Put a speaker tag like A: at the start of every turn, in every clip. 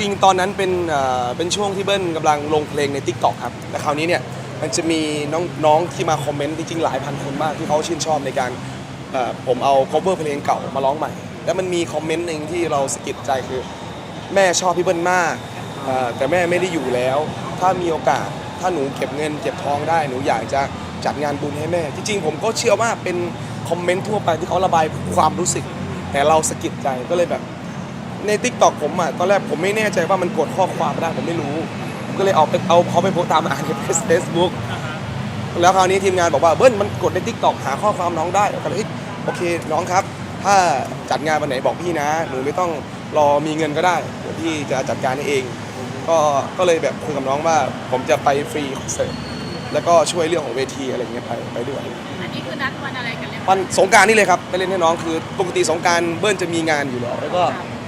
A: ริง ๆ ตอนนั้นเป็นเป็นช่วงที่เบิ้ลกำลังลงเพลงใน t ิ k t o k ครับแต่คราวนี้เนี่ยมันจะมีน้องน้องที่มาคอมเมนต์จริงๆหลายพันคนมากที่เขาชื่นชอบในการเอ่อผมเอา cover เพลงเก่ามาร้องใหม่ แล้วมันมีคอมเมนต์หนึ่งที่เราสะกิดใจคือ แม่ชอบพี่เบิ้ลมากแต่แม่ไม่ได้อยู่แล้ว ถ้ามีโอกาสถ้าหนูเก็บเงินเก็บทองได้หนูอยากจะจัดงานบุญให้แม่ จริงๆผมก็เชื่อว่าเป็นคอมเมนต์ทั่วไปที่เขาระบายความรู้สึก แต่เราสะกิดใจก็เลยแบบ ใน t ิ k t o k ผมอะตอนแรกผมไม่แน่ใจว่ามันกดข้อความไม่ได้ผมไม่รู้ก็เลยเอาไปเอาเขาไปโพสต์ตามอ่านในเฟซบุ๊กแล้วคราวนี้ทีมงานบอกว่าเบิ้ลมันกดใน t ิ k t o k หาข้อความน้องได้ก็เลยเฮ้ยโอเคน้องครับ ถ้าจัดงานวันไหนบอกพี่นะหนูไม่ต้องรอมีเงินก็ได้เดี๋ยวพี่จะจัดการให้เอง ก็ก็เลยแบบคุยกับน้องว่าผมจะไปฟรีคอนเสิร์ตแล้วก็ช่วยเรื่องของเวทีอะไรเงี้ยไปไปด้วย
B: อันนี้คือนัดวันอะไรกันเรียบร้อย
A: วันสงกรารนี่เลยครับไปเล่นให้น้องคือปกติสงกรารเบิ้ลจะมีงานอยู่แล้วแล้วก็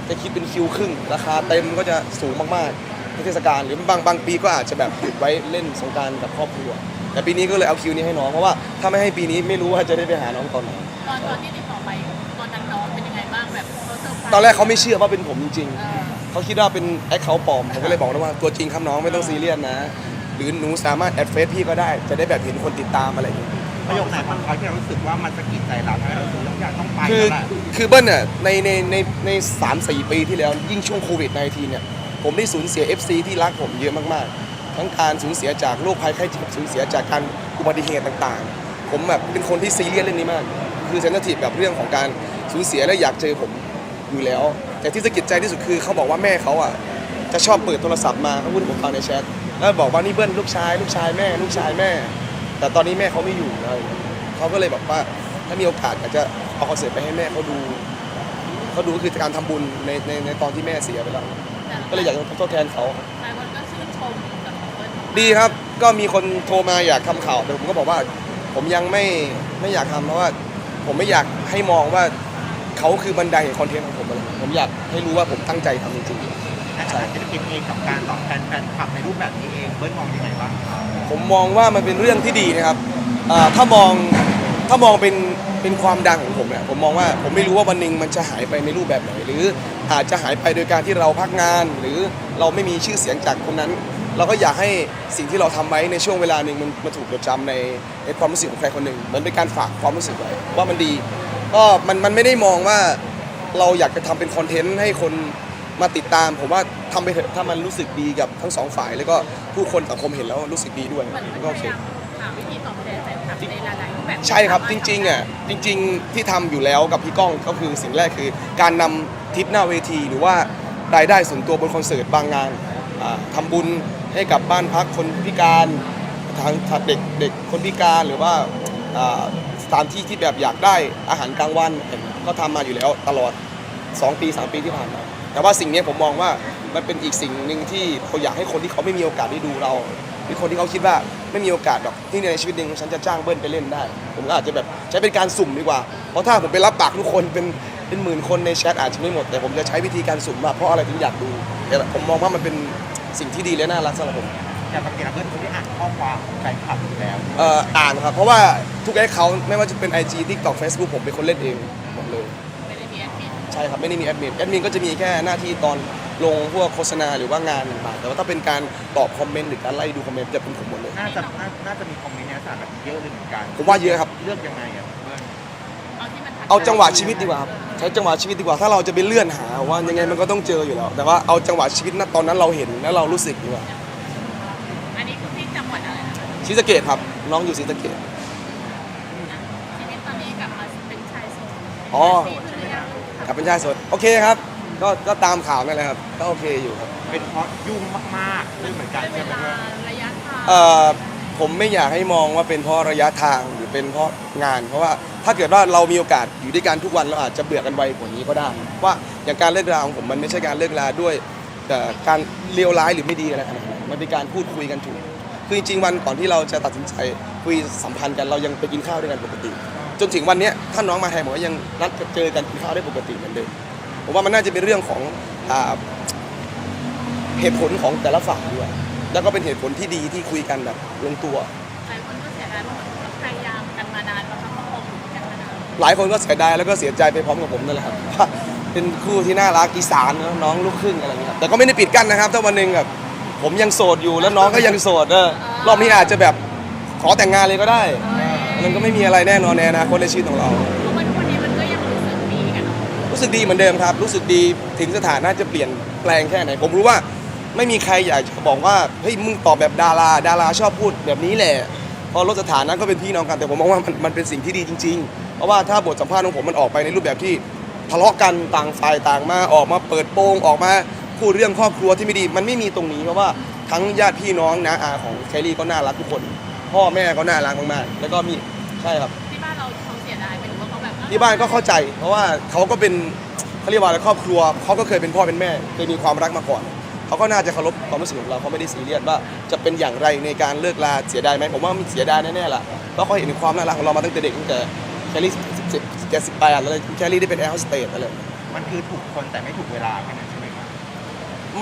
A: จะคิดเป็นคิวครึ่ง ราคาเต็มก็จะสูงมากๆในเทศกาลหรือบางบางปีก็อาจจะแบบหยุดไว้เล่นสงกรารกับครอบครัว แต่ปีนี้ก็เลยเอาคิวนี้ให้น้องเพราะว่าถ้าไม่ให้ปีนี้ไม่รู้ว่าจะได้ไปหาน้องตอนไหน
B: ตอนตอนที่ติดต่อไปตอนนั้นน้องเป็นยังไงบ้างแบบเขาเซอร์ไพรส์
A: ตอนแรกเขาไม่เชื่อว่าเป็นผมจริง
B: เออ
A: ๆ เขาคิดว่าเป็นแอคเคาท์ปลอม ผมก็เลยบอกนะว่าตัวจริงครับน้องไม่ต้องซีเรียสนะ หรือหนูสามารถแอดเฟซพี่ก็ได้ จะได้แบบเห็นคนติดตามอะไรอย่างเงี้ย
C: ประโยคไหนของเขาที่เรารู้สึกว่ามันสะกิดใจเราทำให้เรารู้สึกว่าอยากต้องไป
A: คือ
C: แล้วแหละ
A: คือเบิ้ลเนี่ยในในในในสามสี่ปีที่แล้วยิ่งช่วงโควิด -19 เนี่ยผมได้สูญเสีย FC ที่รักผมเยอะมากๆ ทั้งการสูญเสียจากโรคภัยไข้เจ็บสูญเสียจากการอุบัติเหตุต่างๆ ผมแบบเป็นคนที่ซีเรียสเรื่องนี้มาก คือเซนซิทีฟกับเรื่องของการสูญเสียและอยากเจอผมอยู่แล้ว แต่ที่สะกิดใจที่สุดคือเขาบอกว่าแม่เขาอะจะชอบเปิดโทรศัพท์มาเขาพูดให้ผมฟังในแชทแล้วบอกว่านี่เบิ้ลลูกชาย ลูกชายแม่ ลูกชายแม่ แต่ตอนนี้แม่เขาไม่อยู่อะไรอย่างเงี้ยเขาก็เลยแบบว่าถ้ามีโอกาสอยากจะเอาคอนเสิร์ตไปให้แม่เขาดูเขาดูคือการทำบุญในในในตอนที่แม่เสียไปแล้ว
B: แต่
A: ก็เลยอยากจะทดแทนเขาครับ
B: หลายคนก็ชื่นชมกับของเบิ้ล
A: ดีครับ ก็มีคนโทรมาอยากทำข่าวแต่ผมก็บอกว่า ผมยังไม่ไม่อยากทำเพราะว่า ผมไม่อยากให้มองว่าเขาคือบันไดแห่งคอนเทนต์ของผมเลยผมอยากให้รู้ว่าผมตั้งใจทำจริง
C: ในฐานะศิลปินเองกับการตอบแทนแฟนคลับในรูปแบบนี้เองเบิร์ดมองยังไงบ้าง
A: ผมมองว่ามันเป็นเรื่องที่ดีนะครับถ้ามองถ้ามองเป็นเป็นความดังของผมเนี่ยผมมองว่าผมไม่รู้ว่าวันหนึ่งมันจะหายไปในรูปแบบไหน หรืออาจจะหายไปโดยการที่เราพักงาน หรือเราไม่มีชื่อเสียงจากคนนั้น เราก็อยากให้สิ่งที่เราทำไว้ในช่วงเวลาหนึ่งมันมาถูกจดจำในในความรู้สึกของใครคนหนึ่งเหมือนเป็นการฝากความรู้สึกไว้ว่ามันดี ก็มันมันไม่ได้มองว่าเราอยากจะทำเป็นคอนเทนต์ให้คน มาติดตาม ผมว่าทำไปเถอะถ้ามันรู้สึกดีกับทั้งสองฝ่าย แล้วก็ผู้คนสังคมเห็นแล้วรู้สึกดีด้วย
B: เหมือนมัน
A: ก็
B: พ
A: โอเค
B: ยายามหาวิธีตอบแทนแฟนคลับในหลายๆรูปแบบ
A: ใช่ครับจริงๆอะจริง ๆ ที่ทำอยู่แล้วกับพี่ก้องก็คือสิ่งแรกคือ การนำทิปหน้าเวที หรือว่ารายได้ส่วนตัวบนคอนเสิร์ตบางงานอ่าทำบุญให้กับบ้านพักคนพิการทางทางเด็กเด็กคนพิการหรือว่าอ่าสถานที่ที่แบบอยากได้อาหารกลางวันก็ทำมาอยู่แล้วตลอด 2 ปี 3 ปีที่ผ่านมา แต่ว่าสิ่งนี้ผมมองว่ามันเป็นอีกสิ่งหนึ่งที่เขาอยากให้คนที่เขาไม่มีโอกาสได้ดูเราหรือคนที่เขาคิดว่าไม่มีโอกาสหรอกที่ในชีวิตหนึ่งฉันจะจ้างเบิ้ลไปเล่นได้ ผมก็อาจจะแบบใช้เป็นการสุ่มดีกว่า เพราะถ้าผมไปรับปากทุกคนเป็นเป็นหมื่นคนในแชทอาจจะไม่หมด แต่ผมจะใช้วิธีการสุ่มว่าเพราะอะไรถึงอยากดูแต่ผมมองว่ามันเป็นสิ่งที่ดีและน่ารักสำหรับผม
C: อย่างปกติแล้วเบิร์ดคนที่อ่านข้อความของแฟนคลับอยู่แล้ว
A: เอ่ออ่านครับเพราะว่าทุกแอคเคาท์ไม่ว่าจะเป็น IG TikTok Facebook ผมเป็นคนเล่นเองหมดเลย ใช่ครับไม่ได้มีแอดมินแอดมินก็จะมีแค่หน้าที่ตอนลงพวกโฆษณาหรือว่างานต่างๆแต่ว่าถ้าเป็นการตอบคอมเมนต์หรือการไล่ดูคอมเมนต์จะเป็นผมหมดเลย
C: น่าจะน่าน่าจะมีคอมเมนต์ในลักษณะแบบนี้เยอะเลยเหมือนกัน
A: ผมว่าเยอะครับ
C: เลือกยังไงอะเบิร์ด
B: เอาที่มันทัน
A: เอาจังหวะชีวิตดีกว่าครับใช้จังหวะชีวิตดีกว่าถ้าเราจะไปเลื่อนหาว่ายังไงมันก็ต้องเจออยู่แล้ว แต่ว่าเอาจังหวะชีวิตณตอนนั้นเราเห็นแล้วเรารู้สึกดีกว่า
B: อันนี้คือที่จังหวัดอะไรนะ
A: ศรีสะเกดครับน้องอยู่ศรีสะเกด
B: ชีวิตตอนนี้กลับมาเป็นชายโสด
A: อ๋อ
B: ปีขึ้นหรือยัง
A: กลับเป็นชายโสดโอเคครับ ก็ก็ตามข่าวนั่นแหละครับ ก็โอเคอยู่ครับ
C: เป็นเพราะยุ่งมากๆด้วยเหมือนกัน
B: ด้วยเว
C: ใช่ไหม
B: ลา
C: เบิร์ด
B: ระยะทาง
A: เอ่อผมไม่อยากให้มองว่าเป็นเพราะระยะทางหรือเป็นเพราะงาน เพราะว่าถ้าเกิดว่าเรามีโอกาสอยู่ด้วยกันทุกวันเราอาจจะเบื่อกันไวกว่านี้ก็ได้ ว่าอย่างการเลิกราของผมมันไม่ใช่การเลิกราด้วยเอ่อการเลวร้ายหรือไม่ดีอะไรขนาดนั้นมันเป็นการพูดคุยกันถูกคือจริงๆวันก่อนที่เราจะตัดสินใจคุยสัมพันธ์กันเรายังไปกินข้าวด้วยกันปกติ จนถึงวันเนี้ยถ้าน้องมาไทยผมก็ยังนัดเจอกันกินข้าวได้ปกติเหมือนเดิมผมว่ามันน่าจะเป็นเรื่องของอ่าเหตุผลของแต่ละฝ่ายด้วยแล้วก็เป็นเหตุผลที่ดีที่คุยกันแบบลงตัว
B: หลายคนก็เสียดายว่าเหมือนเราพยายามกันมานานเราทำประคองอยู่กันมานาน
A: หลายคนก็เสียดายแล้วก็เสียใจไปพร้อมกับผมนั่นแหละครับว่าเป็นคู่ที่น่ารักอีสานเนอะน้องลูกครึ่งอะไรอย่างเงี้ยครับแต่ก็ไม่ได้ปิดกั้นนะครับ ถ้าวันหนึ่งแบบผมยังโสดอยู่แล้วน้องก็ยังโสดเออรอบนี้อาจจะแบบขอแต่งงานเลยก็ได้ มันก็ไม่มีอะไรแน่นอนในอนาคตในชีวิตของเรา
B: เพราะว่าทุกวันนี้มันก็ยังรู้สึกดีกันเนอะ
A: รู้สึกดีเหมือนเดิมครับ รู้สึกดีถึงสถานะจะเปลี่ยนแปลงแค่ไหน ผมรู้ว่าไม่มีใครอยากจะบอกว่าเฮ้ยมึงตอบแบบดาราดาราชอบพูดแบบนี้แหละพอลดสถานะก็เป็นพี่น้องกันแต่ผมมองว่ามันมันเป็นสิ่งที่ดีจริง ๆ เพราะว่าถ้าบทสัมภาษณ์ของผมมันออกไปในรูปแบบที่ทะเลาะกันต่างฝ่ายต่างมาออกมาเปิดโปงออกมาพูดเรื่องครอบครัวที่ไม่ดี มันไม่มีตรงนี้เพราะว่าทั้งญาติพี่น้องน้าอาของแคลรี่ก็น่ารักทุกคน พ่อแม่ก็น่ารักมากๆ แล้วก็มีใช่ครับ
B: ที่บ้านเราเขาเสียดายไปหรือว่าเขาแบบ
A: ที่บ้านก็เข้าใจ เพราะว่าเขาก็เป็นเขาเรียกว่าอะไรครอบครัวเขาก็เคยเป็นพ่อเป็นแม่เคยมีความรักมาก่อนเขาก็น่าจะเคารพความรู้สึกของเราเขาไม่ได้ซีเรียสว่าจะเป็นอย่างไรในการเลิกลาเสียดายไหมผมว่ามันเสียดายแน่ๆล่ะเพราะเขาเห็นความน่ารักของเรามาตั้งแต่เด็กตั้งแต่แคลรี่สิบสิบเจ็ดสิบแปดแล้วแคลรี่ได้เป็นแอร์โฮสเตสอะไร
C: มันคือถูกคนแต่ไม่ถูกเวลาแค่นั้นใช่ไหมครับ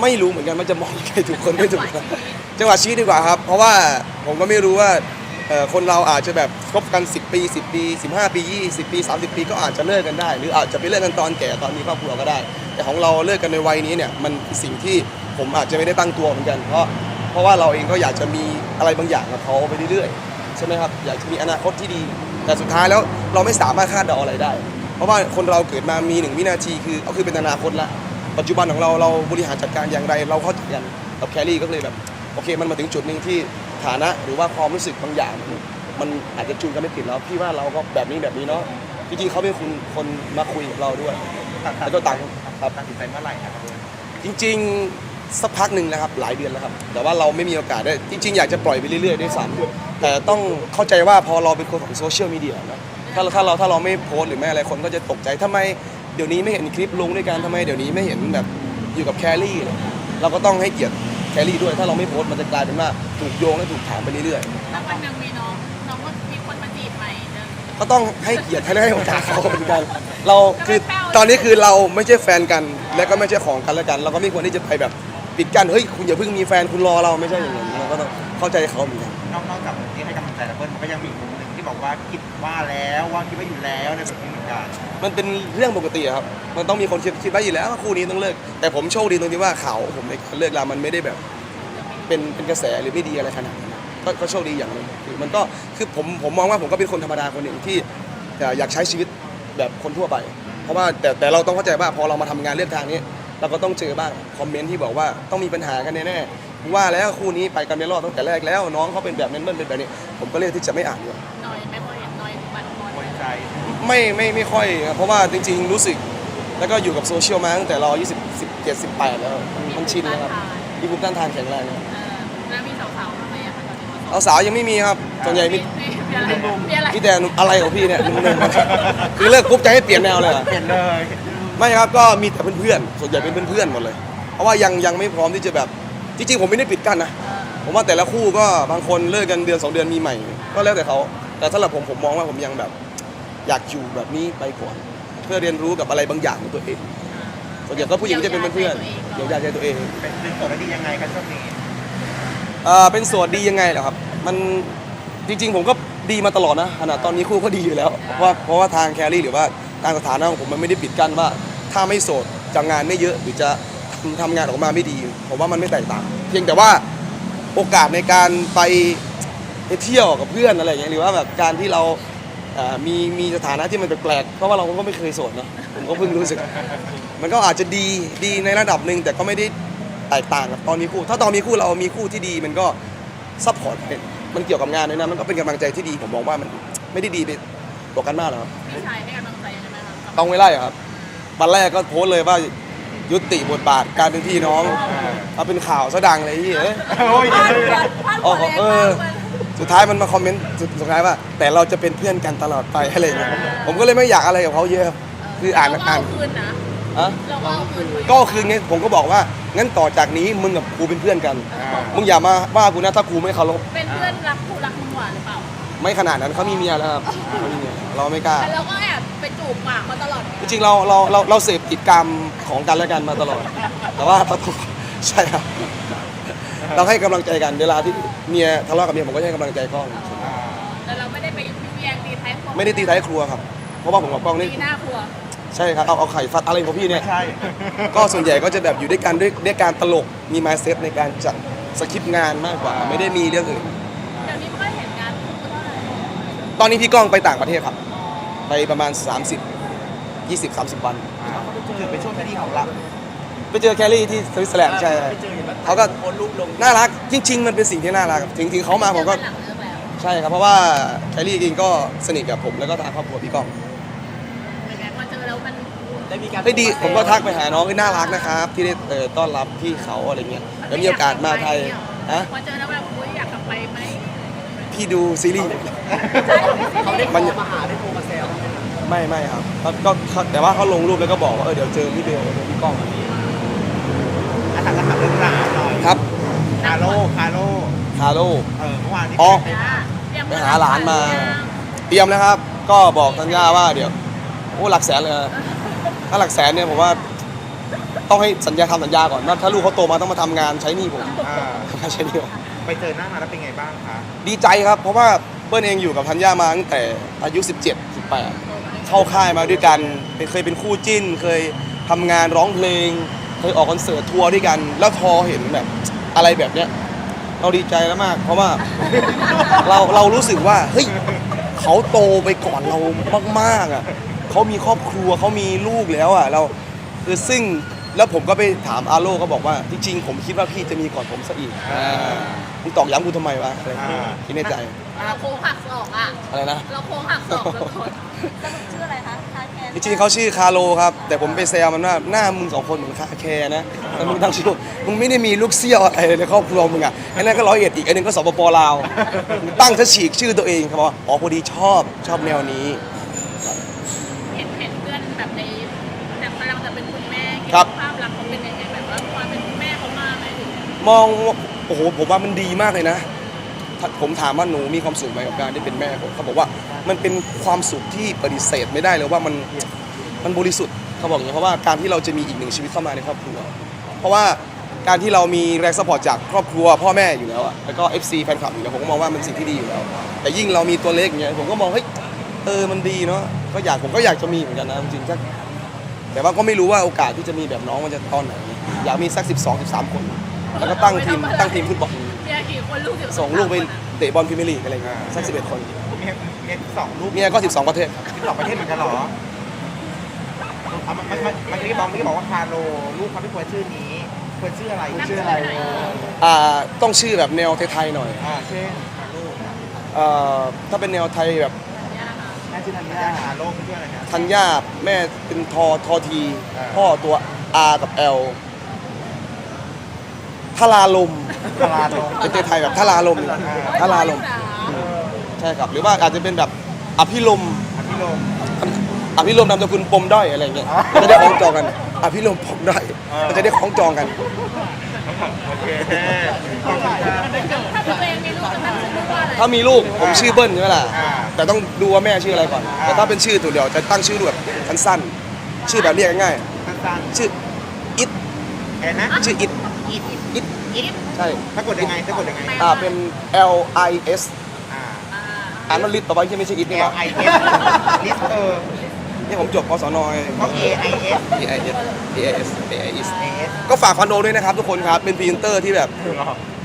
A: ไม่รู้เหมือนกันว่าจะมองยังไงถูกคนไม่ถูกคน จังหวะชีวิตดีกว่าครับ เพราะว่าผมก็ไม่รู้ว่าเอ่อคนเราอาจจะแบบคบกัน 10 ปี 10 ปี 15 ปี 20 ปี 30 ปีก็อาจจะเลิกกันได้ หรืออาจจะไปเลิกกันตอนแก่ตอนมีครอบครัวก็ได้ แต่ของเราเลิกกันในวัยนี้เนี่ยมันสิ่งที่ผมอาจจะไม่ได้ตั้งตัวเหมือนกัน เพราะเพราะว่าเราเองก็อยากจะมีอะไรบางอย่างกับเขาไปเรื่อยๆใช่ไหมครับอยากจะมีอนาคตที่ดี แต่สุดท้ายแล้วเราไม่สามารถคาดเดาอะไรได้ เพราะว่าคนเราเกิดมามีหนึ่งวินาทีคือก็คือเป็นอนาคตละปัจจุบันของเราเราบริหารจัดการอย่างไร เราเข้าใจกันกับแคลรี่ก็เลยแบบ โอเคมันมาถึงจุดหนึ่งที่ฐานะหรือว่าความรู้สึกบางอย่างมันมันอาจจะจูนกันไม่ติดแล้วพี่ว่าเราก็แบบนี้แบบนี้เนาะจริงๆเขาเป็นคนคนมาคุยกับเราด้วย
C: ตัด
A: แล้วก็ต่างครับ
C: ตัดสินใจเมื่อไหร่ครับ
A: จริงๆสักพักหนึ่งแล้วครับหลายเดือนแล้วครับ แต่ว่าเราไม่มีโอกาสได้จริง ๆ อยากจะปล่อยไปเรื่อยๆด้วยซ้ำแต่ต้องเข้าใจว่าพอเราเป็นคนของโซเชียลมีเดียนะถ้าเราถ้าเราถ้าเราไม่โพสต์หรือไม่อะไรคนก็จะตกใจทำไมเดี๋ยวนี้ไม่เห็นคลิปลงด้วยกันทำไมเดี๋ยวนี้ไม่เห็นแบบอยู่กับแคลรี่เลยเราก็ต้องให้เกียรติแคลรี่ด้วย ถ้าเราไม่โพสต์มันจะกลายเป็นว่าถูกโยงและถูกถามไปเรื่อย
B: ถ้าวันหนึ่งมีน้องน้องก็มีคนมาจีบใหม่เดิน
A: ๆก็ต้องให้เกียรติให้ให้โอกาสเขาเหมือนกัน เราคือตอนนี้คือเราไม่ใช่แฟนกัน และก็ไม่ใช่ของกันและกัน เราก็ไม่ควรที่จะไปแบบปิดกั้นเฮ้ยคุณอย่าเพิ่งมีแฟนคุณรอเราไม่ใช่อย่างนั้นเราก็ต้องเข้าใจเขาเหมือนกัน
C: นอกนอกจากที่ให้กำลังใจแล้วเปิ้ลมันก็ยังมีอีกมุมหนึ่งที่ บอกว่าคิดว่าแล้วว่าคิดว่าอยู่แล้วอะไรแบบนี้เหมือนกัน
A: มันเป็นเรื่องปกติอะครับ มันต้องมีคนคิดคิดไว้อยู่แล้วว่าคู่นี้ต้องเลิก แต่ผมโชคดีตรงที่ว่าข่าวผมในการเลิกลามันไม่ได้แบบ เป็นเป็นกระแสหรือไม่ดีอะไรขนาดนั้นก็ก็โชคดีอย่างหนึงคือมันก็คือผมผมมองว่าผมก็เป็นคนธรรมดาคนหนึ่งที่อยากใช้ชีวิตแบบคนทั่วไป เพราะว่าแต่แต่เราต้องเข้าใจว่าพอเรามาทำงานเรื่องทางนี้เราก็ต้องเจอบ้างคอมเมนต์ที่บอกว่าต้องมีปัญหากันแน่ๆว่าแล้วคู่นี้ไปกันไม่รอดตั้งแต่แรกแล้ว น้องเขาเป็นแบบนั้นเบิ้ลเป็นแบบนี้ ผมก็เลือกที่จะไม่อ่านดีกว่า
B: น้อย ไม่
A: ไม่ไม่ค่อยครับเพราะว่าจริง ๆ รู้สึกแล้วก็อยู่กับโซเชียลมาตั้งแต่เราอายุ10 17 18แล้วมันชินแล้วครับมีภูมิต้านทานแข็งแรงนะครับ
B: เออแล้วมีสาวๆทำไมอะคะตอนนี้
A: เอาสาวยังไม่มีครับส่วนใหญ่มี
B: มีอะไรมีอะไร
A: มีแต่อะไรของพี่เนี่ยนุ่มๆคือเลิกปุ๊บจะให้เปลี่ยนแนวเลยเหรอ
C: เปลี่ยนเลย
A: ไม่ครับก็มีแต่เพื่อนๆส่วนใหญ่เป็นเพื่อนๆหมดเลย เพราะว่ายังยังไม่พร้อมที่จะแบบจริงๆผมไม่ได้ปิดกั้นนะผมว่าแต่ละคู่ก็บางคนเลิกกันเดือนสองเดือนมีใหม่ ก็แล้วแต่เขาแต่สำหรับผมผมมองว่าผมยังแบบ อยากอยู่แบบนี้ไปก่อน เพื่อเรียนรู้กับอะไรบางอย่างของตัวเองส่วนใหญ่ก็ผู้หญิงก็จะเป็นเพื่อนๆเดี๋ยวยาใจตัวเอง
C: เป็นเป็นตัวดียังไงกันช่วงนี้
A: เอ่อเป็นโสดดียังไงเหรอครับ มันจริง ๆ ผมก็ดีมาตลอดนะขนาดตอนนี้คู่ก็ดีอยู่แล้วเพราะว่าเพราะว่าทางแครี่หรือว่าทางสถานะของผมมันไม่ได้ปิดกั้นว่า ถ้าไม่โสดจะงานไม่เยอะหรือจะทำทำงานออกมาไม่ดีผมว่ามันไม่แตกต่าง เพียงแต่ว่าโอกาสในการไปไปเที่ยวกับเพื่อนอะไรอย่างเงี้ยหรือว่าแบบการที่เราเอ่อมีมีสถานะที่มันแปลกๆเพราะว่าเราก็ไม่เคยโสดเนอะผมก็เพิ่งรู้สึก มันก็อาจจะดีดีในระดับหนึ่งแต่ก็ไม่ได้แตกต่างกับตอนมีคู่ ถ้าตอนมีคู่เรามีคู่ที่ดีมันก็ซัพพอร์ตเป็นมันเกี่ยวกับงานด้วยนะมันก็เป็นกำลังใจที่ดีผมมองว่ามันไม่ได้ดีไปกว่ากันมากหรอกครับ
B: พี่ชายให้กำลังใจยังไงบ้างคะ
A: ต้องไม่ไล่อะครับวันแรกก็โพสต์เลยว่ายุติบทบาทการเป็นพี่น้องเอาเป็นข่าวซะดังเลยที่เอ้ย
C: โอ้ย
B: พาดหัวพาดหัวแรง
A: เอ
B: มา
A: อ
B: กเลย
A: สุดท้ายมันมาคอมเมนต์สุดสุดท้ายว่า แต่เราจะเป็นเพื่อนกันตลอดไปอะไรอย่างเงี้ยผมก็เลยไม่อยากอะไรกับเขาเยอะคืออ่าน
B: เราก็
A: อ่าน
B: เอาคืนนะ
A: อะ
B: เราก็เอาคืนเขาอยู่
A: ก็คือไงผมก็บอกว่างั้นต่อจากนี้มึงกับกูเป็นเพื่อนกัน มึงอย่ามาว่ากูนะถ้ากูไม่เคารพ
B: เป็นเพื่อนรักคู่รักมึงหวานหรือเปล่า
A: ไม่ขนาดนั้นเขามีเมียแล้วครับเขามีเมียเราไม่กล้า
B: แต่เราก็แอบไปจูบปากมาตลอด
A: จริงๆเราเราเราเราเสพกิจกรรมของกันและกันมาตลอด แต่ว่าเราต้องใช่ครับ เราให้กำลังใจกันเวลาที่เมียทะเลาะกับเมียผมก็ให้กำลังใจกล้อง
B: แต่เราไม่ได้ไปยุแยงตีท้ายครัว
A: ไม่ได้ตีท้ายครัวครับ เพราะว่าผมกับกล้องนี่
B: ตีหน้าครัว
A: ใช่ครับเอาเอาไข่ฟัดอะไรของพี่เนี่ย
C: ใช่
A: ก็ส่วนใหญ่ก็จะแบบอยู่ด้วยกันด้วยด้วยการตลกมีมาเซตในการจัดสคริปต์งานมากกว่า ไม่ได้มีเรื่องอื่น
B: เดี๋ยวนี้ไม่ค่อยเห็นงานคู่เท่าไหร่
A: ตอนนี้พี่ก้องไปต่างประเทศครับ ไปประมาณ 30 20 30 วัน
C: ถือเป็นช่วงที่ดีของเรา
A: ไปเจอแคลรี่ที่สวิตเซอร์แลนด์ใช่เขาก็น่ารักจริง ๆ มันเป็นสิ่งที่น่ารักครับถึงถึงเขามาผมก็
B: หลังเลิกแล้ว
A: ใช่ครับเพราะว่าแคลรี่เองก็สนิทกับผมแล้วก็ทางครอบครัวพี่ก้อง
B: เป็นไงพอเจอแล้วมัน
D: ได้มีการ
A: ได้ดีผมก็ทักไปหาน้องที่น่ารักนะครับ ที่ได้เอ่อต้อนรับพี่เขาอะไรเงี้ยแล้วมีโอกาสมาไทยฮะ
B: พอเจอแล้วแบบอุ้ยอยากกลับไปไหม
A: พี่ดูซีรีส์
D: เขาได้โท
A: มัน
D: รมาหาได้โทรมาแซว
A: ไม่ไม่ครับก็ก็เขาแต่ว่าเขาลงรูปแล้วก็บอกว่าเออเดี๋ยวเจอพี่เบลเจอพี่ก้อง
C: อา ถามถามเรื่องราวหน่อย
A: ครับ
C: คาโร่คาโร่
A: คาโร่
C: เออเมื่อวานนี้
A: อ๋อ
C: ไป
B: อ่าเตรียม
A: ไปหาหลานมา เตรียมแล้วครับ ก็บอกธัญญาว่าเดี๋ยว โอ้หลักแสนเลยนะถ้าหลักแสนเนี่ยผมว่า ต้องให้สัญญาทำสัญญาก่อนว่าถ้าลูกเขาโตมาต้องมาทำงานใช้หนี้ผม
C: อ่า
A: ใช้หนี้ผม
C: ไปเจอหน้ามาแล้วเป็นไงบ้างคะ
A: ดีใจครับ เพราะว่าเปิ้ลเองอยู่กับธัญญามาตั้งแต่อายุ 17 18 เข้าค่ายมาด้วยกันเป็นเคยเป็นคู่จิ้น เคยทำงานร้องเพลง เคยออกคอนเสิร์ตทัวร์ด้วยกัน แล้วพอเห็นแบบอะไรแบบเนี้ยเราดีใจแล้วมาก เพราะว่า เราเรารู้สึกว่าเฮ้ยเขาโตไปก่อนเรามากๆอะเขามีครอบครัวเขามีลูกแล้วอะเราคือซึ่งแล้วผมก็ไปถามอาโลก็บอกว่าจริงๆผมคิดว่าพี่จะมีก่อนผมซะอีกอ่ามึงตอกย้ำกูทำไมวะอะไรอย่างเงี้ยคิดในใจ
B: เราโค้งหักศอกอะ
A: อะไรนะ
B: เราโค้งหักศอกจนทนสรุปชื่ออะไรคะคาแคน
A: จริงๆเขาชื่อคาโลครับ แต่ผมไปแซวมันว่าหน้ามึงสองคนเหมือนคาแคร์นะแต่มึงตั้งชื่อมึงไม่ได้มีลูกเซี่ยวอะไรในครอบครัวมึงอะไอ้นั่นก็ร้อยเอ็ดอีกไอ้นึงก็สปปลาวมึงตั้งซะฉีกชื่อตัวเองครับว่าอ๋อพอดีชอบชอบแนวนี้
B: เห็นเห็นเพื่อนแบบในแบบกำลังจะเป็นคุณแม่เห็น
A: ครับ
B: ภาพลักษณ์เขาเป็นยังไงแบบว่าความเป็นคุณแม่เขามาไหมหรือ
A: มองว่าโอ้โหผมว่ามันดีมากเลยนะถ้า ผมถามว่าหนูมีความสุขไหมกับการที่เป็นแม่ผมเขาบอกว่ามันเป็นความสุขที่ปฏิเสธไม่ได้เลยว่ามันมันบริสุทธิ์เขาบอกอย่างนี้เพราะว่าการที่เราจะมีอีกหนึ่งชีวิตเข้ามาในครอบครัว เพราะว่าการที่เรามีแรงสปอร์ตจากครอบครัวพ่อแม่อยู่แล้วอะแล้วก็ FC แฟนคลับอยู่แล้วผมก็มองว่ามันสิ่งที่ดีอยู่แล้ว แต่ยิ่งเรามีตัวเล็กอย่างเงี้ยผมก็มองเฮ้ยเออมันดีเนาะก็อยากผมก็อยากจะมีเหมือนกันนะจริงๆถ้าแต่ว่าก็ไม่รู้ว่าโอกาสที่จะมีแบบน้องมันจะตอนไหนอยากมีสัก 12 13 คน แล้วก็ตั้งทีมตั้งทีมฟุตบอล
B: มียกี่คนลูกสิบ
A: ส่งลูกไปเตะบอลพรีเมียร์ลีกอะไรเงี้ยสัก11คน
C: เมียเมียสองลูก
A: เมียก็12ประเทศ
C: ที่สองประเทศเหมือนกันเหรอเอามันมันมันเมื่อกี้บอกเมื่อกี้บอกว่าคาโร่ลูกเขาไม่ควรชื่อนี้ควรชื่ออะไร
B: นั่ง
C: ชื่อ
B: ชื่อ
C: อะไร
B: ไหน
A: อ่าต้องชื่อแบบแนวไทยๆหน่อย
C: อ่าเช่นคาโร่
A: เอ่อถ้าเป็นแนวไทยแบบ
C: แม่ชื่อธัญญาคาโร่ชื่ออะไรนะ
A: ธัญญาแม่เป็นทอทอที
C: อ่า
A: พ่อตัว R กับ L ทลาลม
C: คาราโร่
A: เป็นไทยแบบทลาลมดีกว่าทลาลม ใช่ครับ หรือว่าอาจจะเป็นแบบอภิลม
C: อภิรมย์
A: อภิลมนามสกุลปมด้อยอะไรอย่างเงี้ย
C: อ๋อ
A: มันจะได้คล้องจองกัน อภิลมปมด้อย
C: อ่ามั
A: มันจะได้คล้องจองกัน
C: โอเคขอบคุณครับ
B: ถ้าตัวเองมีลูกจะตั้งชื่อลูกว่าอะไร
A: ถ้ามีลูกผมชื่อเบิ้ลใช่ไหมล่ะ
C: อ่า
A: แต่ต้องดูว่าแม่ชื่ออะไรก่อน
C: อ่า
A: แต่ถ้าเป็นชื่อตัวเดียวจะตั้งชื่อแบบสั้นๆ ชื่อแบบเรียกง่าย
C: สั้น
A: ๆชื่ออิด
C: ๆแอนนะ
A: ชื่ออิด
B: อีท
A: อิด
B: อีท
A: ใช่
C: ถ้ากดยังไงถ้ากดยังไง
A: อ่าเป็น L I S
C: อ่า
B: อ่า
A: อ่านว่าลิตต่อไปที่ไม่ใช่อิดนี่ห
C: L
A: ว่า
C: I S ลิสเออ
A: นี่ผมจบกศน
C: ก็ A I S
A: A I S A I S A I S
C: A S
A: ก็ฝากคอนโดด้วยนะครับทุกคนครับ เป็นพรีเซนเตอร์ที่แบบ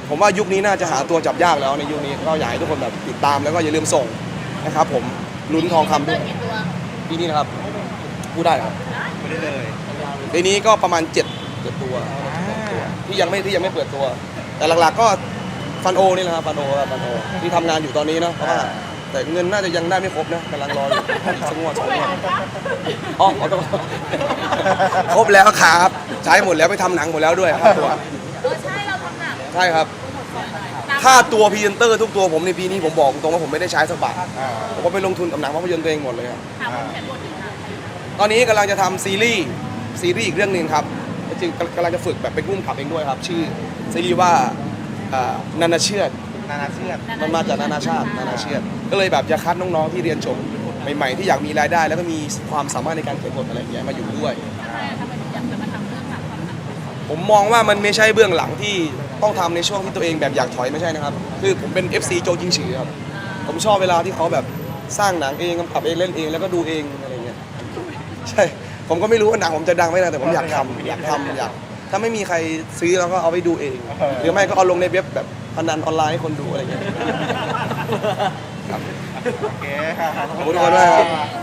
A: ผมว่ายุคนี้น่าจะหาตัวจับยากแล้วในยุคนี้ก็อยากให้ทุกคนแบบติดตามแล้วก็อย่าลืมส่งนะครับผมลุ้นทองคำด้วย
B: กี่ตัว
A: ปีนี้นะครับพูดได้ครับ
C: ไม่ได้เลย
A: ปีนี้ก็ประมาณ7จ็ดเจ็ดตัว ที่ยังไม่ที่ยังไม่เปิดตัว แต่หลักๆก็ฟันโอนี่แหละครับฟันโอครับฟันโอที่ทำงานอยู่ตอนนี้เนาะเพราะว่าแต่เงินน่าจะยังได้ไม่ครบนะกำลังรออยู่อีกสักงวดสองงวดอ๋อขอโทษครบแล้วครับ ใช้หมดแล้วไปทำหนังหมดแล้วด้วยครับตัว
B: เออใช่เราทำหนัง
A: ใช่ครับ
B: หมดก่อนหน่อยตาม
A: ค่าตัวพรีเซนเตอร์ทุกตัวผมในปีนี้ผมบอกตรงว่าผมไม่ได้ใช้สักบาท
C: อ่า
A: ผมก็ไปลงทุนกับหนังภาพยนตร์ตัวเองหมดเลยครับ
B: ถามว่าเขียนบทถึงไหน
A: ตอนนี้กำลังจะทำซีรีส์ซีรีส์อีกเรื่องหนึ่งครับ จริงๆกำลังจะฝึกแบบเป็นผู้กำกับเองด้วยครับ ชื่อซีรีส์ว่าอ่านานาเชือด
C: นานาเชือด
A: มันมาจากนานาชาตินานาเชือดก็เลยแบบจะคัดน้องๆที่เรียนจบใหม่ๆที่อยากมีรายได้ แล้วก็มีความสามารถในการเขียนบทอะไรอย่างเงี้ยมาอยู่ด้วย
B: ทำไมทำไมถึงอยากจะมาทำเรื่องหนังความหนัง
A: ผมมองว่ามันไม่ใช่เบื้องหลังที่ต้องทำในช่วงที่ตัวเองแบบอยากถอยไม่ใช่นะครับ คือผมเป็น FC โจจิงฉือครับผมชอบเวลาที่เขาแบบสร้างหนังเองกำกับเองเล่นเองแล้วก็ดูเองอะไรเงี้ยใช่ ผมก็ไม่รู้ว่าหนังผมจะดังไม่ดังแต่ผมอยากทำอยากทำอยากถ้าไม่มีใครซื้อเราก็เอาไปดูเอง หรือไม่ก็เอาลงในเว็บแบบพนันออนไลน์ให้คนดูอะไรเงี้ย
C: โอเคค่ะ
A: ขอบคุณทุกคนมากครับ
C: บ